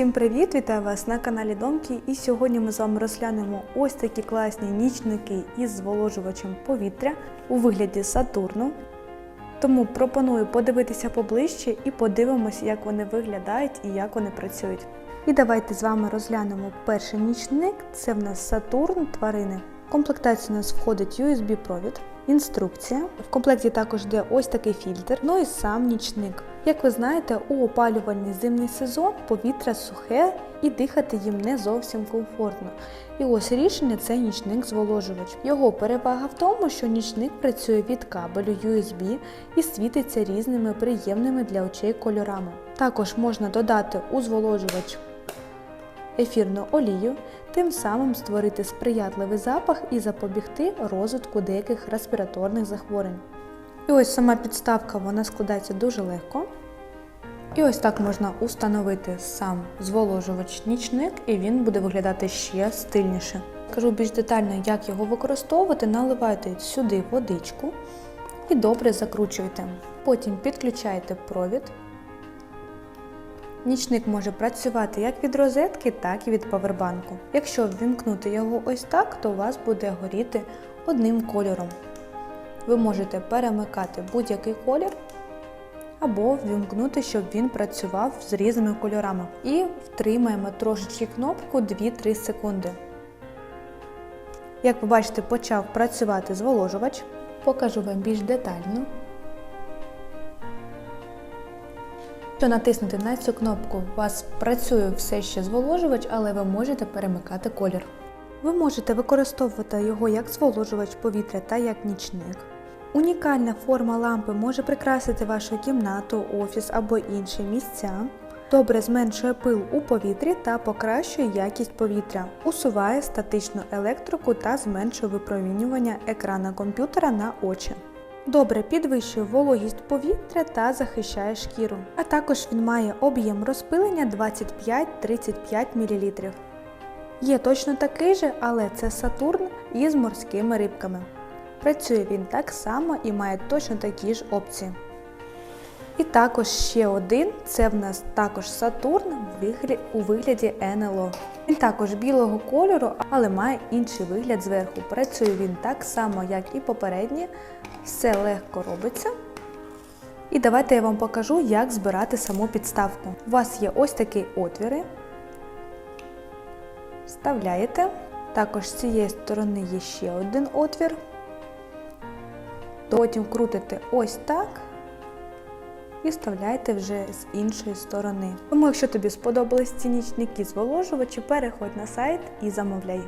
Всім привіт! Вітаю вас на каналі Домки. І сьогодні ми з вами розглянемо ось такі класні нічники із зволожувачем повітря у вигляді Сатурну. Тому пропоную подивитися поближче і подивимося, як вони виглядають і як вони працюють. І давайте з вами розглянемо перший нічник. Це в нас Сатурн тварини. В комплектацію у нас входить USB-провід, інструкція. В комплекті також йде ось такий фільтр, ну і сам нічник. Як ви знаєте, у опалювальний зимний сезон повітря сухе і дихати їм не зовсім комфортно. І ось рішення це нічник зволожувач. Його перевага в тому, що нічник працює від кабелю USB і світиться різними приємними для очей кольорами. Також можна додати у зволожувач ефірну олію, тим самим створити сприятливий запах і запобігти розвитку деяких респіраторних захворювань. І ось сама підставка вона складається дуже легко. І ось так можна установити сам зволожувач нічник, і він буде виглядати ще стильніше. Кажу більш детально, як його використовувати. Наливайте сюди водичку і добре закручуйте. Потім підключаєте провід. Нічник може працювати як від розетки, так і від павербанку. Якщо ввімкнути його ось так, то у вас буде горіти одним кольором. Ви можете перемикати будь-який колір або ввімкнути, щоб він працював з різними кольорами. І втримаємо трошечки кнопку 2-3 секунди. Як ви бачите, почав працювати зволожувач. Покажу вам більш детально. Якщо натиснути на цю кнопку, у вас працює все ще зволожувач, але ви можете перемикати колір. Ви можете використовувати його як зволожувач повітря та як нічник. Унікальна форма лампи може прикрасити вашу кімнату, офіс або інші місця. Добре зменшує пил у повітрі та покращує якість повітря, усуває статичну електрику та зменшує випромінювання екрана комп'ютера на очі. Добре підвищує вологість повітря та захищає шкіру. А також він має об'єм розпилення 25-35 мл. Є точно такий же, але це Сатурн із морськими рибками. Працює він так само і має точно такі ж опції. І також ще один це в нас також Сатурн у вигляді НЛО. Він також білого кольору, але має інший вигляд зверху. Працює він так само, як і попередній. Все легко робиться. І давайте я вам покажу, як збирати саму підставку. У вас є ось такі отвіри. Вставляєте. Також з цієї сторони є ще один отвір. Потім крутите ось так і вставляйте вже з іншої сторони. Тому, якщо тобі сподобались ці нічники зволожувачі, переходь на сайт і замовляй.